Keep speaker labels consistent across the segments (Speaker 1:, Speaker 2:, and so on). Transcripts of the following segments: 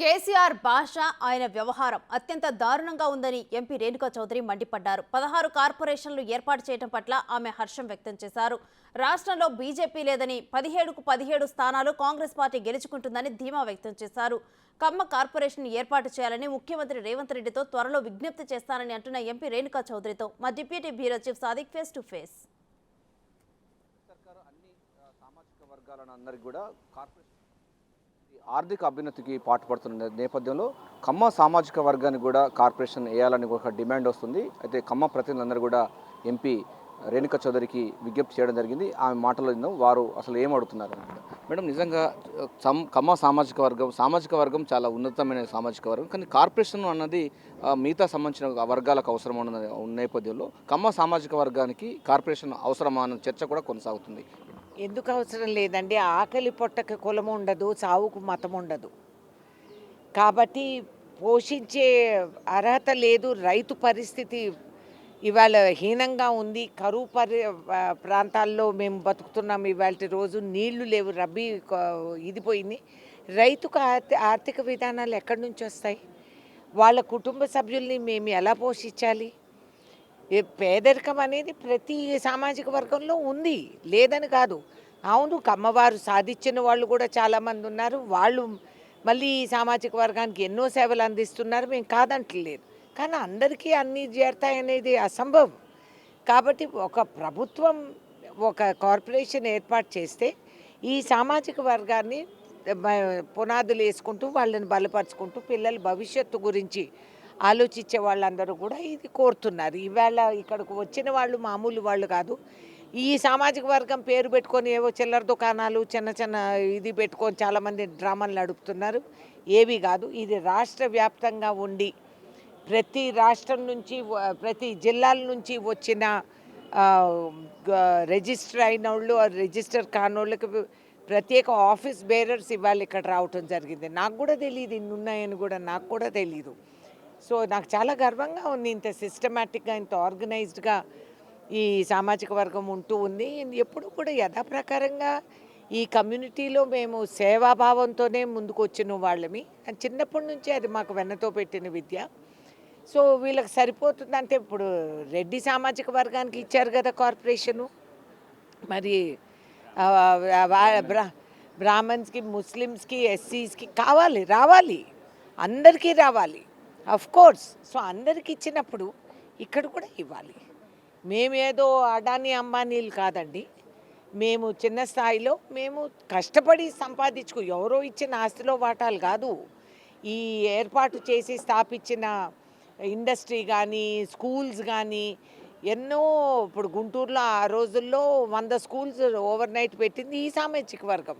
Speaker 1: కేసీఆర్ భాష ఆయన వ్యవహారం అత్యంత దారుణంగా ఉందని ఎంపీ రేణుకా చౌదరి మండిపడ్డారు. పదహారు కార్పొరేషన్లు ఏర్పాటు చేయడం పట్ల ఆమె హర్షం వ్యక్తం చేశారు. రాష్ట్రంలో బీజేపీ లేదని పదిహేడుకు పదిహేడు స్థానాలు కాంగ్రెస్ పార్టీ గెలుచుకుంటుందని ధీమా వ్యక్తం చేశారు. కమ్మ కార్పొరేషన్ ఏర్పాటు చేయాలని ముఖ్యమంత్రి రేవంత్ రెడ్డితో త్వరలో విజ్ఞప్తి చేస్తానని అంటున్న ఎంపీ రేణుకా చౌదరితో మా deputy bureau chief Sadiq face to face.
Speaker 2: సామాజిక వర్గాలను అందరికీ కూడా కార్పొరేషన్ ఆర్థిక అభ్యున్నతికి పాటుపడుతున్న నేపథ్యంలో కమ్మ సామాజిక వర్గానికి కూడా కార్పొరేషన్ వేయాలని ఒక డిమాండ్ వస్తుంది. అయితే కమ్మ ప్రతినిధులందరూ కూడా ఎంపీ రేణుక చౌదరికి విజ్ఞప్తి చేయడం జరిగింది. ఆమె మాటలో విన్నాం. వారు అసలు ఏం అడుగుతున్నారు? మేడం నిజంగా సమ్- కమ్మ సామాజిక వర్గం సామాజిక వర్గం చాలా ఉన్నతమైన సామాజిక వర్గం. కానీ కార్పొరేషన్ అన్నది మిగతా సంబంధించిన వర్గాలకు అవసరం ఉన్న నేపథ్యంలో కమ్మ సామాజిక వర్గానికి కార్పొరేషన్ అవసరమా అన్న చర్చ కూడా కొనసాగుతుంది.
Speaker 3: ఎందుకు అవసరం లేదండి? ఆకలి పొట్టకి కులం ఉండదు చావుకు మతం ఉండదు. కాబట్టి పోషించే అర్హత లేదు రైతు పరిస్థితి ఇవాళ హీనంగా ఉంది. కరువు పరి ప్రాంతాల్లో మేము బతుకుతున్నాం ఇవాళ రోజు నీళ్ళు లేవు రబ్బీ ఇది పోయింది. రైతుకు ఆర్థిక విధానాలు ఎక్కడి నుంచి వస్తాయి? వాళ్ళ కుటుంబ సభ్యుల్ని మేము ఎలా పోషించాలి? పేదరికం అనేది ప్రతి సామాజిక వర్గంలో ఉంది లేదని కాదు. అవును కమ్మవారు సాధించిన వాళ్ళు కూడా చాలామంది ఉన్నారు. వాళ్ళు మళ్ళీ ఈ సామాజిక వర్గానికి ఎన్నో సేవలు అందిస్తున్నారు. మేము కాదంటలేదు. కానీ అందరికీ అన్నీ చేరతాయనేది అసంభవం. కాబట్టి ఒక ప్రభుత్వం ఒక కార్పొరేషన్ ఏర్పాటు చేస్తే ఈ సామాజిక వర్గాన్ని పునాదులు వేసుకుంటూ వాళ్ళని బలపరుచుకుంటూ పిల్లల భవిష్యత్తు గురించి ఆలోచించే వాళ్ళందరూ కూడా ఇది కోరుతున్నారు. ఈవేళ ఇక్కడికి వచ్చిన వాళ్ళు మామూలు వాళ్ళు కాదు. ఈ సామాజిక వర్గం పేరు పెట్టుకొని ఏవో చిల్లర దుకాణాలు చిన్న చిన్న ఇది పెట్టుకొని చాలామంది డ్రామాలు నడుపుతున్నారు. ఏవి కాదు. ఇది రాష్ట్ర వ్యాప్తంగా ఉండి ప్రతి రాష్ట్రం నుంచి ప్రతి జిల్లాల నుంచి వచ్చిన రిజిస్టర్ అయిన వాళ్ళు ఆ రిజిస్టర్ కానోళ్ళకి ప్రత్యేక ఆఫీస్ బేరర్స్ ఇవాళ ఇక్కడ రావటం జరిగింది. నాకు కూడా తెలియదు ఇన్ని ఉన్నాయని కూడా నాకు కూడా తెలియదు సో నాకు చాలా గర్వంగా ఉంది ఇంత సిస్టమేటిక్గా ఇంత ఆర్గనైజ్డ్గా ఈ సామాజిక వర్గం ఉంటూ ఉంది. ఎప్పుడు కూడా యథాప్రకారంగా ఈ కమ్యూనిటీలో మేము సేవాభావంతోనే ముందుకు వచ్చిన వాళ్ళమి చిన్నప్పటి నుంచే అది మాకు వెన్నతో పెట్టిన విద్య. సో వీళ్ళకి సరిపోతుందంటే ఇప్పుడు రెడ్డి సామాజిక వర్గానికి ఇచ్చారు కదా కార్పొరేషను. మరి బ్రాహ్మన్స్కి బ్రాహ్మణ్స్కి ముస్లిమ్స్కి ఎస్సీస్కి కావాలి రావాలి. అందరికీ రావాలి. అఫ్ కోర్స్ సో అందరికి ఇచ్చినప్పుడు ఇక్కడ కూడా ఇవ్వాలి. మేమేదో అడానీ అంబానీలు కాదండి. మేము చిన్న స్థాయిలో మేము కష్టపడి సంపాదించుకు ఎవరో ఇచ్చిన ఆస్తిలో వాటాలు కాదు. ఈ ఏర్పాటు చేసి స్థాపించిన ఇండస్ట్రీ కానీ స్కూల్స్ కానీ ఎన్నో ఇప్పుడు గుంటూరులో ఆ రోజుల్లో వంద స్కూల్స్ ఓవర్ నైట్ పెట్టింది ఈ సామాజిక వర్గం.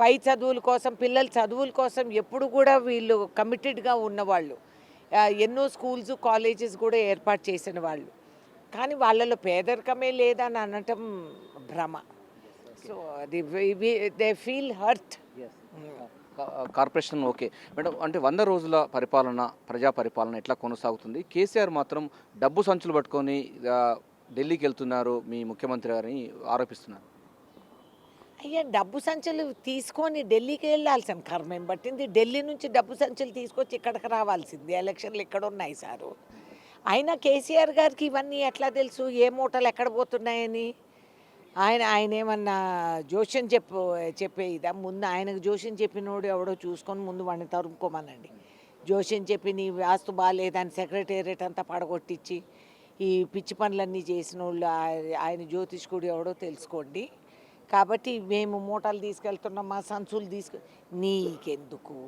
Speaker 3: పై చదువుల కోసం పిల్లల చదువుల కోసం ఎప్పుడు కూడా వీళ్ళు కమిటెడ్గా ఉన్నవాళ్ళు. ఎన్నో స్కూల్స్ కాలేజెస్ కూడా ఏర్పాటు చేసిన వాళ్ళు. కానీ వాళ్ళలో పేదరికమే లేదని అనటం భ్రమ. సో అది they feel hurt.
Speaker 2: Corporation okay. Madam అంటే వంద రోజుల పరిపాలన ప్రజా పరిపాలన ఎట్లా కొనసాగుతుంది? కేసీఆర్ మాత్రం డబ్బు సంచులు పట్టుకొని ఢిల్లీకి వెళ్తున్నారు మీ ముఖ్యమంత్రి గారిని ఆరోపిస్తున్నారు.
Speaker 3: అయ్యా డబ్బు సంచులు తీసుకొని ఢిల్లీకి వెళ్ళాల్సిన కర్మేం పట్టింది? ఢిల్లీ నుంచి డబ్బు సంచులు తీసుకొచ్చి ఇక్కడికి రావాల్సింది. ఎలక్షన్లు ఎక్కడ ఉన్నాయి సారు? అయినా కేసీఆర్ గారికి ఇవన్నీ ఎట్లా తెలుసు? ఏ మూటలు ఎక్కడ పోతున్నాయని? ఆయన ఆయన ఏమన్నా జోష్యం చెప్పు చెప్పే ఇదా ముందు ఆయనకు జోష్యం చెప్పినోడు ఎవడో చూసుకొని ముందు వాడిని తరుముకోమనండి. జోష్యం చెప్పి నీ వాస్తు బాగాలేదని సెక్రటేరియట్ అంతా పడగొట్టించి ఈ పిచ్చి పనులన్నీ చేసిన వాళ్ళు ఆయన జ్యోతిష్కుడు ఎవడో తెలుసుకోండి. కాబట్టి మేము మూటలు తీసుకెళ్తున్నాం మా సంచులు తీసుకు నీకెందుకు?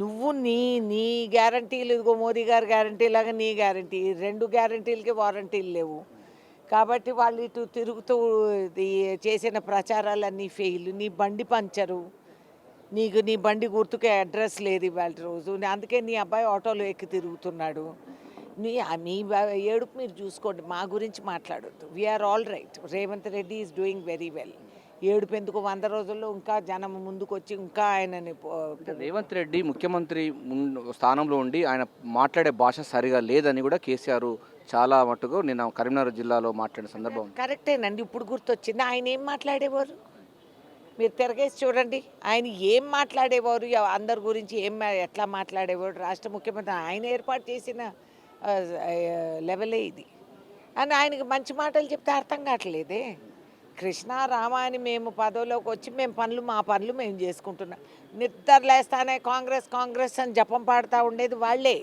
Speaker 3: నువ్వు నీ నీ గ్యారంటీలు ఇదిగో మోదీ గారి గ్యారంటీ లాగా నీ గ్యారంటీ. రెండు గ్యారంటీలకి వారంటీలు లేవు. కాబట్టి వాళ్ళు ఇటు తిరుగుతూ ఇది చేసిన ప్రచారాలన్నీ ఫెయిల్ నీ బండి పంచరు. నీకు నీ బండి గుర్తుకే అడ్రస్ లేదు ఇవాళ రోజు. అందుకే నీ అబ్బాయి ఆటోలో ఎక్కి తిరుగుతున్నాడు. మీ మీ ఏడుపు మీరు చూసుకోండి. మా గురించి మాట్లాడొద్దు. We're all right Revanth Reddy is doing very well ఏడుపు ఎందుకు వంద రోజుల్లో ఇంకా జనం ముందుకు వచ్చి ఇంకా ఆయనని
Speaker 2: రేవంత్ రెడ్డి ముఖ్యమంత్రి స్థానంలో ఉండి ఆయన మాట్లాడే భాష సరిగా లేదని కూడా కేసీఆర్ చాలా మటుకు నిన్న కరీంనగర్ జిల్లాలో మాట్లాడిన సందర్భం.
Speaker 3: కరెక్టేనండి ఇప్పుడు గుర్తొచ్చింది. ఆయన ఏం మాట్లాడేవారు? మీరు తిరగేసి చూడండి. ఆయన ఏం మాట్లాడేవారు? అందరి గురించి ఏం ఎట్లా మాట్లాడేవారు? రాష్ట్ర ముఖ్యమంత్రి ఆయన ఏర్పాటు చేసిన లెవెలే ఇది. అని ఆయనకి మంచి మాటలు చెప్తే అర్థం కావట్లేదే. కృష్ణ మేము పదవిలోకి వచ్చి మేము పనులు మా పనులు మేము చేసుకుంటున్నాం. నిద్రలేస్తానే కాంగ్రెస్ కాంగ్రెస్ అని జపం పాడుతూ ఉండేది వాళ్ళే.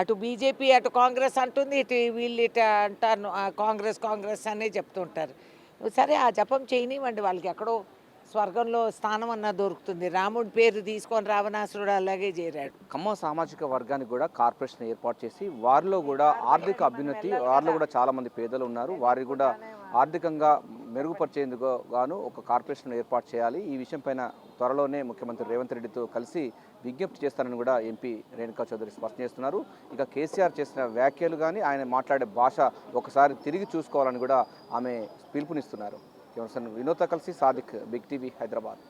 Speaker 3: అటు బీజేపీ అటు కాంగ్రెస్ అంటుంది ఇటు వీళ్ళు ఇటు అంటారు కాంగ్రెస్ కాంగ్రెస్ అనే చెప్తుంటారు. సరే ఆ జపం చేయనివ్వండి వాళ్ళకి ఎక్కడో స్వర్గంలో స్థానం అన్న దొరుకుతుంది. రాముడి పేరు తీసుకొని రావణాసురుడు అలాగే చేరాడు.
Speaker 2: ఖమ్మం సామాజిక వర్గానికి కూడా కార్పొరేషన్ ఏర్పాటు చేసి వారిలో కూడా ఆర్థిక అభ్యున్నతి వారిలో కూడా చాలామంది పేదలు ఉన్నారు. వారి కూడా ఆర్థికంగా మెరుగుపరిచేందుకు గాను ఒక కార్పొరేషన్ ఏర్పాటు చేయాలి. ఈ విషయంపైన త్వరలోనే ముఖ్యమంత్రి రేవంత్ రెడ్డితో కలిసి విజ్ఞప్తి చేస్తానని కూడా ఎంపీ రేణుకా చౌదరి స్పష్టం చేస్తున్నారు. ఇక కేసీఆర్ చేసిన వ్యాఖ్యలు కానీ ఆయన మాట్లాడే భాష ఒకసారి తిరిగి చూసుకోవాలని కూడా ఆమె పిలుపునిస్తున్నారు. కెమెరాసన్ వినోద్తో కలిసి సాదిక్ బిగ్ టీవీ హైదరాబాద్.